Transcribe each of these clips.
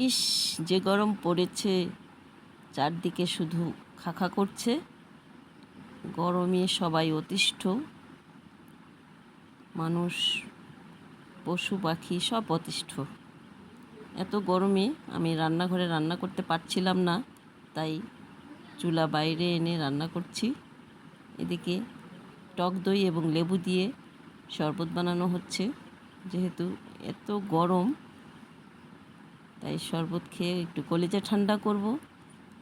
ইস, যে গরম পড়েছে, চারদিকে শুধু খাখা করছে। গরমে সবাই অতিষ্ঠ। মানুষ, পশু, পাখি সব অতিষ্ঠ। এত গরমে আমি রান্নাঘরে রান্না করতে পারছিলাম না, তাই চুলা বাইরে এনে রান্না করছি। এদিকে টক দই এবং লেবু দিয়ে শরবত বানানো হচ্ছে। যেহেতু এত গরম তাই শরবত খেয়ে একটু কলেজে ঠান্ডা করব।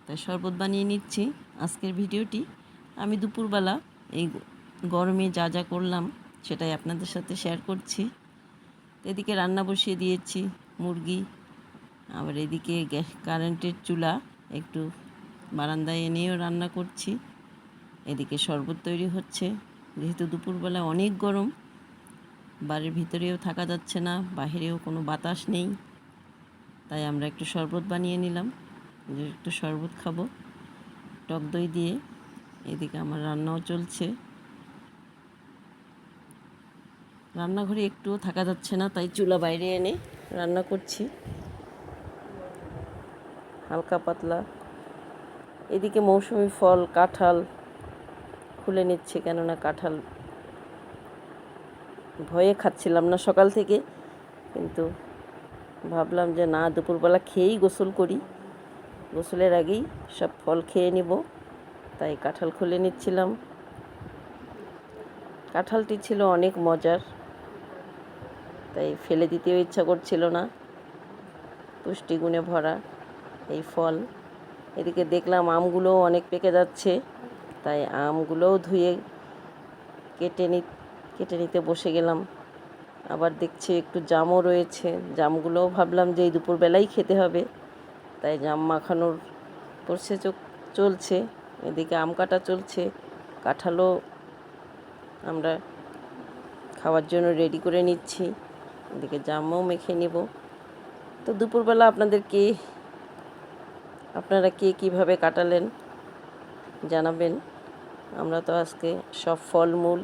তাই শরবত বানিয়ে নিচ্ছি আজকের ভিডিওটি। আমি দুপুরবেলা এই গরমে যা যা করলাম সেটাই আপনাদের সাথে শেয়ার করছি। এদিকে রান্না বসিয়ে দিয়েছি, মুরগি, আবার এদিকে গ্যাস কারেন্টের চুলা, একটু বারান্দায় এনেও রান্না করছি। এদিকে শরবত তৈরি হচ্ছে, যেহেতু দুপুরবেলা অনেক গরম, বাড়ির ভিতরেও থাকা যাচ্ছে না, বাহিরেও কোনো বাতাস নেই। তাই আমরা একটু শরবত বানিয়ে নিলাম। একটু শরবত খাব। টক দই দিয়ে এদিকে আমার রান্নাও চলছে। রান্নাঘরে একটুও থাকা যাচ্ছে না, তাই চুলা বাইরে এনে রান্না করছি। হালকা পাতলা। এদিকে মৌসুমি ফল, কাঁঠাল খুলে নিচ্ছে, কেননা কাঁঠাল ভয়ে খাচ্ছিলাম না সকাল থেকে, কিন্তু ভাবলাম যে না, দুপুরবেলা খেয়েই গোসল করি। গোসলের আগেই সব ফল খেয়ে নিব। তাই কাঁঠাল খুলে নিচ্ছিলাম। কাঁঠালটি ছিল অনেক মজার। তাই ফেলে দিতেও ইচ্ছা করছিল না। পুষ্টিগুণে ভরা এই ফল। এদিকে দেখলাম আমগুলোও অনেক পেকে যাচ্ছে। তাই আমগুলোও ধুয়ে কেটে নি, কেটে নিতে বসে গেলাম। আবার দেখছি একটু জামও রয়েছে। জামগুলোও ভাবলাম যে এই দুপুরবেলাই খেতে হবে। তাই জাম মাখানোর পড়ছে চলছে। এদিকে আম কাটা চলছে। কাঁঠালও আমরা খাওয়ার জন্য রেডি করে নিচ্ছি। এদিকে জামও মেখে নেব। তো দুপুরবেলা আপনাদের কে আপনারা কে কীভাবে কাটালেন জানাবেন। আমরা তো আজকে সব ফলমূল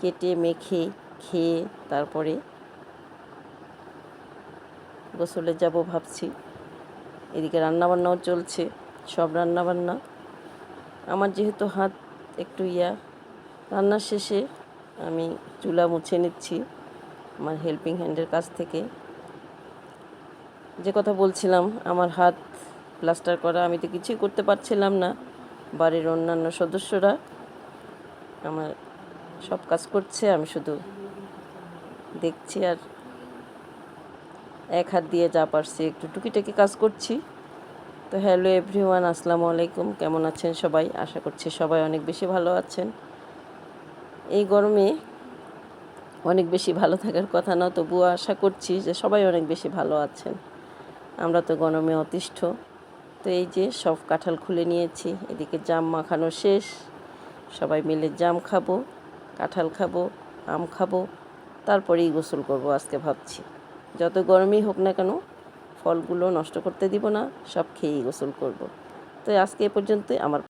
কেটে মেখে খেয়ে তারপরে গোসলে যাব ভাবছি। এদিকে রান্নাবান্নাও চলছে, সব রান্নাবান্না। আমার যেহেতু হাত একটু ইয়া রান্নার শেষে আমি চুলা মুছে নিচ্ছি আমার হেল্পিং হ্যান্ডের কাছ থেকে। যে কথা বলছিলাম, আমার হাত প্লাস্টার করা আমি তো কিছুই করতে পারছিলাম না। বাড়ির অন্যান্য সদস্যরা আমার সব কাজ করছে, আমি শুধু দেখছি আর এক হাত দিয়ে যা পারছি, একটু টুকিটাকি কাজ করছি। তো হ্যালো এভরিওয়ান আসসালামু আলাইকুম, কেমন আছেন সবাই? আশা করছি সবাই অনেক বেশি ভালো আছেন। এই গরমে অনেক বেশি ভালো থাকার কথা না, তবুও আশা করছি যে সবাই অনেক বেশি ভালো আছেন। আমরা তো গরমে অতিষ্ঠ। তো এই যে সব কাঁঠাল খুলে নিয়েছি, এদিকে জাম মাখানো শেষ। সবাই মিলে জাম খাব, কাঁঠাল খাব, আম খাব। তারপরেই গোসল করব আজকে ভাবছি। যত গরমই হোক না কেন, ফলগুলো নষ্ট করতে দিব না, সব খেয়েই গোসল করব। তো আজকে এ পর্যন্তই, আমার